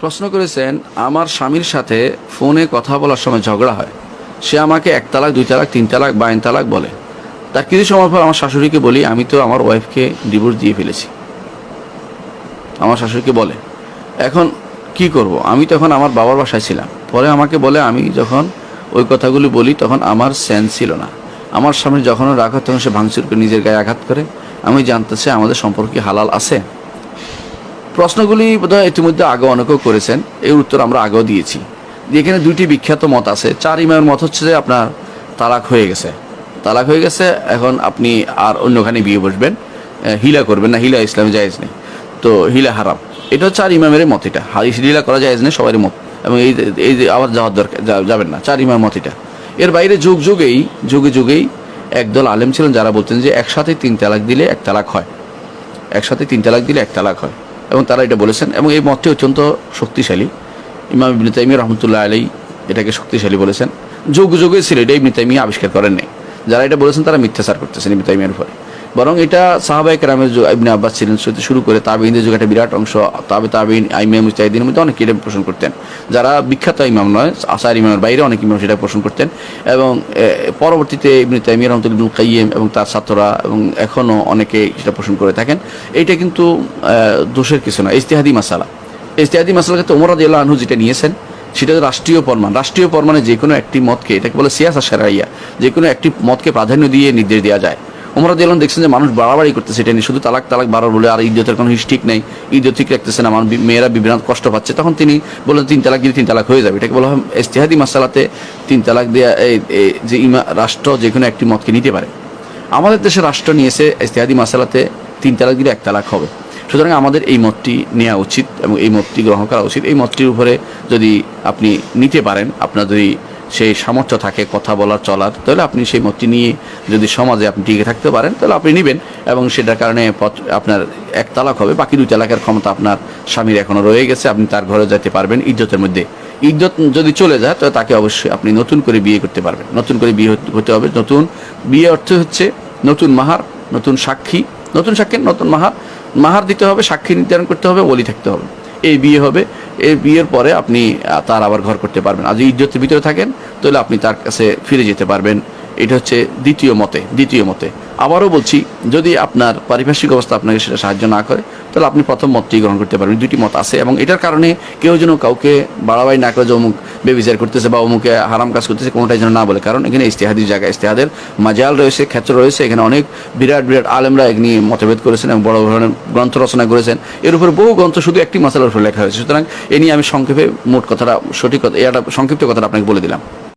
প্রশ্ন করেছেন, আমার স্বামীর সাথে ফোনে কথা বলার সময় ঝগড়া হয়। সে আমাকে এক তালাক, দুই তালাক, তিন তালাক বা বাইন তালাক বলে। তার কিছু সময় পর আমার শাশুড়িকে বলি, আমি তো আমার ওয়াইফকে ডিভোর্স দিয়ে ফেলেছি। আমার শাশুড়িকে বলে, এখন কি করব? আমি তখন আমার বাবার বাসায় ছিলাম। পরে আমাকে বলে, আমি যখন ওই কথাগুলি বলি, তখন আমার সেন্স ছিল না। আমার সামনে যখন রাগ তখন সে ভাঙচুর করে নিজের গায়ে আঘাত করে। আমি জানতে চাই, আমাদের সম্পর্কে হালাল আছে? প্রশ্নগুলি বোধহয় ইতিমধ্যে আগে অনেকেও করেছেন। এর উত্তর আমরা আগেও দিয়েছি। এখানে দুইটি বিখ্যাত মত আছে। চার ইমামের মত হচ্ছে যে আপনার তালাক হয়ে গেছে। তালাক হয়ে গেছে, এখন আপনি আর অন্যখানে বিয়ে বসবেন। হিলা করবেন না, হিলা ইসলামে জায়েজ নেই। তো হিলা হারাম। এটা চার ইমামের মত এটা। হাদিস হিলা করা জায়েজ নেই, সবারই মত। এবং এই এই যে আবার যাওয়ার দরকার যাবেন না। চার ইমামের মত এটা। এর বাইরে যুগ যুগেই, যুগে যুগেই একদল আলেম ছিলেন যারা বলতেন যে একসাথে তিন তালাক দিলে এক তালাক হয়। একসাথে তিন তালাক দিলে এক তালাক হয়। এবং তারা এটা বলেছেন এবং এই মতটি অত্যন্ত শক্তিশালী। ইমাম ইবনে তাইমিয়া রহমতুল্লাহ আলী এটাকে শক্তিশালী বলেছেন। যুগ যুগে ছিল এটা ইবনে আবিষ্কার করেন নাই যারা এটা বলেছেন তারা মিথ্যাচার করতেছেন ইবনে তাইমিয়ার উপরে। বরং এটা সাহাবাই কেরামের যুগ ইবনে আব্বাস ছিলেন সে শুরু করে তাবিনদের যুগে একটা বিরাট অংশ, তাবে তাবিন আইমিয়া মুস্তাহিদিনের মধ্যে অনেকে এটা পোষণ করতেন। যারা বিখ্যাত ইমাম নয়, আসার ইমামের বাইরে অনেক ইমাম সেটা পোষণ করতেন। এবং পরবর্তীতে ইবনে তাইমিয়া রহমতুল্লাহ ইবনুল কাইয়িম এবং তার ছাত্ররা এবং এখনও অনেকে সেটা পোষণ করে থাকেন। এইটা কিন্তু দোষের কিছু না ইস্তেহাদি মাসালা। ইস্তেহাদি মাসালা ক্ষেত্রে ওমর রাদিয়াল্লাহু আনহু যেটা নিয়েছেন, সেটা রাষ্ট্রীয় ফরমান রাষ্ট্রীয় ফরমানে যে কোনো একটি মতকে, এটাকে বলে সিয়াসা সেরাইয়া যে কোনো একটি মতকে প্রাধান্য দিয়ে নির্দেশ দেওয়া যায়। ওমর আনহু দেখছেন যে মানুষ বাড়াবাড়ি করতেছে, এটা নিয়ে শুধু তালাক তালাক বাড়ার বলে আর ইজ্জতের কোনো ঠিক নেই। ইজ্জত ঠিক রাখতেছে না বি- মেয়েরা বিভ্রান্ত, কষ্ট পাচ্ছে। তখন তিনি বললেন, তিন তালাক দিলে তিন তালাক হয়ে যাবে। এটাকে বলা হয় ইস্তেহাদি মাসালাতে তিন তালাক এই যে ইমা, রাষ্ট্র যে কোনো একটি মতকে নিতে পারে। আমাদের দেশে রাষ্ট্র নিয়েছে ইস্তেহাদি মাসালাতে তিন তালাক দিলে এক তালাক হবে। সুতরাং আমাদের এই মতটি নেওয়া উচিত এবং এই মতটি গ্রহণ করা উচিত। এই মতটির উপরে যদি আপনি নিতে পারেন, আপনার যদি সেই সামর্থ্য থাকে কথা বলার, চলার, তাহলে আপনি সেই মতটি নিয়ে যদি সমাজে আপনি টিকে থাকতে পারেন, তাহলে আপনি নেবেন এবং সেটার কারণে আপনার এক তালাক হবে। বাকি দুই তালাকের ক্ষমতা আপনার স্বামীর এখনও রয়ে গেছে, আপনি তার ঘরে যেতে পারবেন ইজ্জতের মধ্যে। ইজ্জত যদি চলে যায়, তাহলে তাকে অবশ্যই আপনি নতুন করে বিয়ে করতে পারবেন। নতুন করে বিয়ে হতে- হতে হবে। নতুন বিয়ে অর্থ হচ্ছে নতুন মাহার, নতুন সাক্ষী। নতুন সাক্ষী নতুন মাহার মাহার দিতে হবে, সাক্ষী নির্ধারণ করতে হবে, বলি থাকতে হবে। এই বিয়ে হবে এই বিয়ের পরে আপনি তার আবার ঘর করতে পারবেন। আর যদি ইজ্জতের ভিতরে থাকেন, তাহলে আপনি তার কাছে ফিরে যেতে পারবেন। এটা হচ্ছে দ্বিতীয় মতে দ্বিতীয় মতে। আবারও বলছি, যদি আপনার পারিপার্শ্বিক অবস্থা আপনাকে সেটা সাহায্য না করে, তাহলে আপনি প্রথম মতটি গ্রহণ করতে পারবেন। দুটি মত আছে এবং এটার কারণে কেউ যেন কাউকে বাড়াবাড়ি না করে যে অমুক বেবিচার করতেছে বা অমুকে হারাম কাজ করতেছে কোনোটাই যেন না বলে। কারণ এখানে ইস্তেহাদির জায়গা, ইস্তেহাদের মাজাল রয়েছে, ক্ষেত্র রয়েছে, এখানে অনেক বিরাট বিরাট আলেমরা এ নিয়ে মতভেদ করেছেন এবং বড় ধরনের গ্রন্থ রচনা করেছেন। এর উপরে বহু গ্রন্থ শুধু একটি মশালার উপরে লেখা হয়েছে। সুতরাং এ নিয়ে আমি সংক্ষেপে মোট কথাটা, সঠিক কথা এটা সংক্ষিপ্ত কথাটা আপনাকে বলে দিলাম।